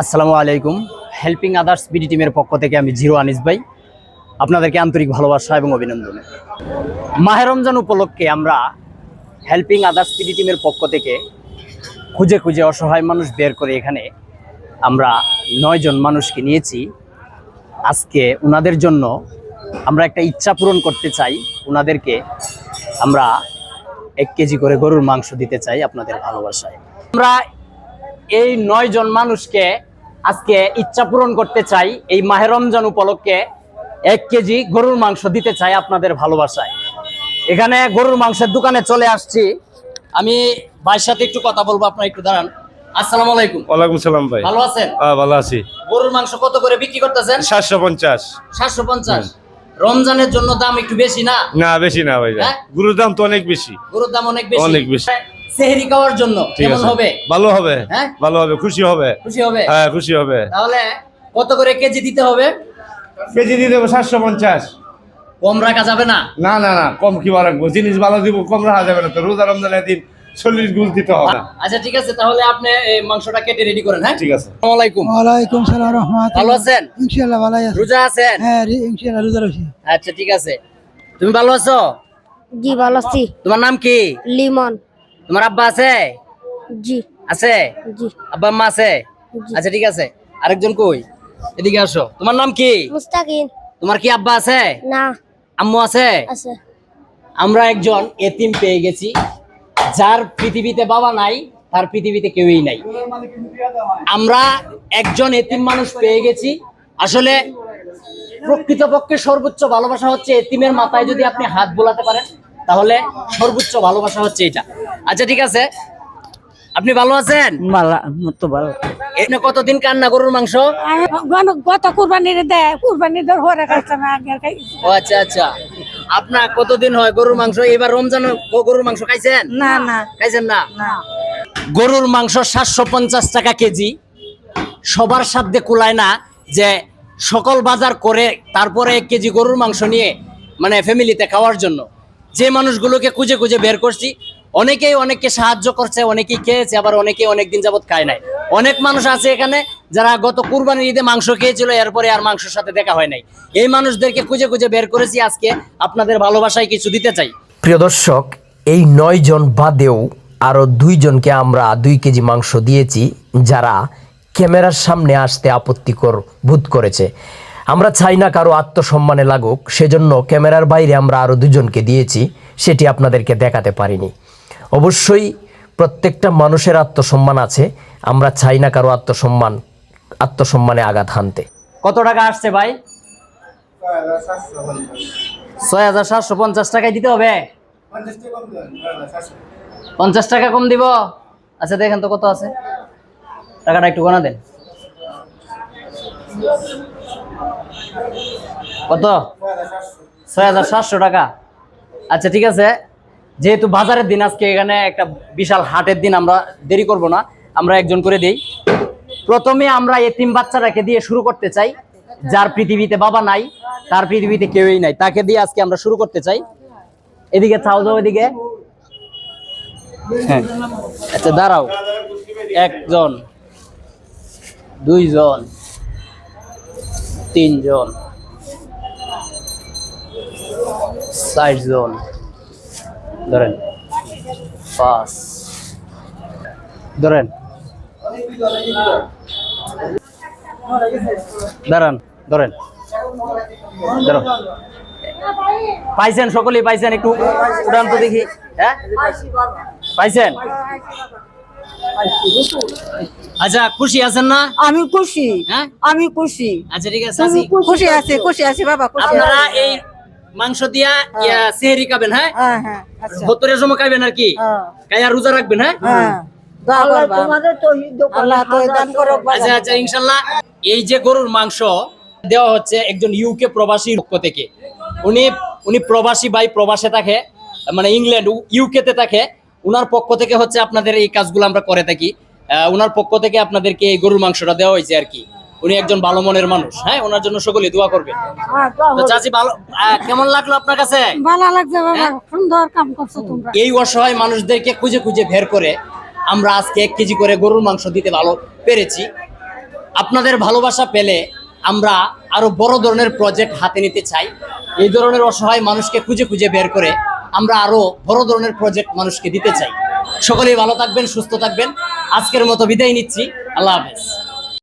আসসালামু আলাইকুম। Helping others BD টিমের পক্ষ থেকে আমি জিরো আনিস ভাই। আপনাদেরকে আন্তরিক ভালোবাসা এবং অভিনন্দন। মাহে রমজান উপলক্ষে আমরা হেল্পিং আদার্স বিডি টিমের পক্ষ থেকে খুঁজে খুঁজে অসহায় মানুষ বের করে এখানে আমরা নয়জন মানুষকে নিয়েছি। আজকে ওনাদের জন্য আমরা একটা ইচ্ছা পূরণ করতে চাই। ওনাদেরকে আমরা এক কেজি করে গরুর মাংস দিতে চাই আপনাদের ভালোবাসায়। আমরা এই নয় জন মানুষকে আজকে ইচ্ছা পূরণ করতে চাই এই মাহে রমজান উপলক্ষে এক কেজি গরুর মাংস দিতে চাই আপনাদের ভালোবাসায়। এখানে গরুর মাংসের দোকানে চলে আসছি। আমি ভাইয়ের সাথে একটু কথা বলব আপনার একটু দাঁড়ান। আসসালামু আলাইকুম। ওয়ালাইকুম সালাম ভাই। ভালো আছেন? হ্যাঁ ভালো আছি। গরুর মাংস কত করে বিক্রি করতেছেন? সাতশো পঞ্চাশ। সাতশো পঞ্চাশ। রমজানের জন্য দাম একটু বেশি না? না বেশি না ভাই। হ্যাঁ? গুরুর দাম তো অনেক বেশি। গরুর দাম অনেক বেশি। অনেক বেশি। সেহেরি খাওয়ার জন্য। কেমন হবে? ভালো হবে। হ্যাঁ? ভালো হবে খুশি হবে। খুশি হবে? হ্যাঁ খুশি হবে। তাহলে কত করে কেজি দিতে হবে? কেজি দিয়ে দেবো সাতশো পঞ্চাশ। কম রাখা যাবে না? না না না কম কি রাখব? জিনিস ভালো দিব কম রাখা যাবে না তো। রোজা রমজানের দিন চল্লিশ গুল দিতে হবে। আচ্ছা ঠিক আছে তাহলে আপনি এই মাংসটা কেটে রেডি করেন হ্যাঁ? ঠিক আছে। আসসালামু আলাইকুম। ওয়ালাইকুম সালাম রহমত ভালো আছেন? ইনশাআল্লাহ ভালো আছি। রোজা আছেন? হ্যাঁ ইনশাআল্লাহ রোজা রয়েছি। আচ্ছা ঠিক আছে। তুমি ভালো আছো? জি ভালো আছি। তোমার নাম কি? লিমন। তোমার আব্বা আছে? জি। আছে? জি। আব্বা আম্মা আছে? আচ্ছা ঠিক আছে। আরেকজন কই? এদিকে আসো। তোমার নাম কি? মুস্তাকিন তোমার কি আব্বা আছে? না। আম্মু আছে? আছে। আমরা একজন এতিম পেয়ে গেছি যার পৃথিবীতে বাবা নাই তার পৃথিবীতে কেউই নাই। আমরা একজন এতিম মানুষ পেয়ে গেছি। আসলে প্রকৃতপক্ষে সর্বোচ্চ ভালোবাসা হচ্ছে এতিমের মাথায় যদি আপনি হাত বোলাতে পারেন। তাহলে সর্বোচ্চ ভালোবাসা হচ্ছে এটা। আচ্ছা ঠিক আছে। আপনি ভালো আছেন? তো ভালো। এখানে কতদিন কান্না গরুর মাংস? গত কুরবানির দেয় কুরবানি ধর হরে কাছে না আগে খাই ও আচ্ছা আচ্ছা। আপনার কতদিন হয় গরুর মাংস? এবার রমজান গরুর মাংস খাইছেন? না না। খাইছেন না? না। গরুর মাংস সাতশো পঞ্চাশ টাকা কেজি। সবার সাধ্যে কুলায় না যে সকল বাজার করে তারপরে এক কেজি গরুর মাংস নিয়ে মানে ফ্যামিলিতে খাওয়ার জন্য। যে মানুষগুলোকে খুঁজে খুঁজে বের করছি, অনেকেই অনেককে সাহায্য করছে, অনেকেই খেয়েছে, আবার অনেকেই অনেকদিন যাবত খায় নাই। অনেক মানুষ আছে এখানে যারা গত কুরবানির ঈদে মাংস খেয়েছিল, এরপরে আর মাংসের সাথে দেখা হয় নাই। এই মানুষদেরকে খুঁজে খুঁজে বের করেছি, আজকে আপনাদের ভালোবাসায় কিছু দিতে চাই। প্রিয় দর্শক, এই নয় জন বাদেও আরও দুইজনকে আমরা দুই কেজি মাংস দিয়েছি, যারা ক্যামেরার সামনে আসতে আপত্তিকর বোধ করেছে। আমরা চাই না কারও আত্মসম্মানে লাগুক, সেজন্য ক্যামেরার বাইরে আমরা আরও দুজনকে দিয়েছি, সেটি আপনাদেরকে দেখাতে পারিনি। অবশ্যই প্রত্যেকটা মানুষের আত্মসম্মান আছে, আমরা চাই না কারও আত্মসম্মান, আত্মসম্মানে আঘাত হানতে। কত টাকা আসছে ভাই? ছয় হাজার সাতশো পঞ্চাশ টাকায় দিতে হবে? পঞ্চাশ টাকা কম দিব? আচ্ছা দেখেন তো কত আছে। টাকাটা একটু গোনা দেন। কত? ছয় হাজার সাতশো টাকা। আচ্ছা ঠিক আছে। যেহেতু বাজারের দিন, আজকে এখানে একটা বিশাল হাটের দিন, আমরা দেরি করব না। আমরা একজন করে দিই। প্রথমে আমরা এতিম বাচ্চাটাকে দিয়ে শুরু করতে চাই। যার পৃথিবীতে বাবা নাই, তার পৃথিবীতে কেউই নাই। তাকে দিয়ে আজকে আমরা শুরু করতে চাই। এদিকে চাও, যাও এদিকে। হ্যাঁ। আচ্ছা দাঁড়াও। একজন, দুইজন। তিনজন। চারজন। ধরেন। পাঁচ। ধরেন। দাঁড়ান, ধরেন। ধরো। পাইছেন, সকলেই পাইছেন, একটু উড়ান তো দেখি। হ্যাঁ? পাইছেন? আচ্ছা খুশি আছেন না? আমি খুশি। হ্যাঁ? আমি খুশি। আচ্ছা ঠিক আছে খুশি আছি? খুশি আছি বাবা আপনারা এই মাংস দিয়া ইয়া, সেহরি খাবেন হ্যাঁ? হ্যাঁ হ্যাঁ আচ্ছা। ভোতরের সময় খাইবেন আর কি? হ্যাঁ। কায়া রোজা রাখবেন হ্যাঁ? হ্যাঁ। দোয়া করবা। আল্লাহ তো দান করো আচ্ছা আচ্ছা ইনশাল্লাহ। এই যে গরুর মাংস দেওয়া হচ্ছে একজন ইউকে প্রবাসীর পক্ষ থেকে। উনি উনি প্রবাসী ভাই প্রবাসে থাকে মানে ইংল্যান্ড ইউকে তে থাকে। উনার পক্ষ থেকে হচ্ছে আপনাদের এই কাজগুলো আমরা করে থাকি। উনার পক্ষ থেকে আপনাদেরকে এই গরুর মাংসটা দেওয়া হয়েছে আর কি। উনি একজন ভালো মনের মানুষ হ্যাঁ? ওনার জন্য সকলে দোয়া করবে তো চাচি ভালো কেমন লাগল আপনার কাছে? ভালো লাগছে বাবা সুন্দর কাম করছ তোমরা। এই অসহায় মানুষদেরকে খুঁজে খুঁজে বের করে আমরা আজকে এক কেজি করে গরুর মাংস দিতে ভালো পেরেছি। আপনাদের ভালোবাসা পেলে আমরা আরও বড় ধরনের প্রজেক্ট হাতে নিতে চাই। এই ধরনের অসহায় মানুষকে খুঁজে খুঁজে বের করে আমরা আরও বড় ধরনের প্রজেক্ট মানুষকে দিতে চাই। সকলেই ভালো থাকবেন, সুস্থ থাকবেন। আজকের মতো বিদায় নিচ্ছি। আল্লাহ হাফেজ।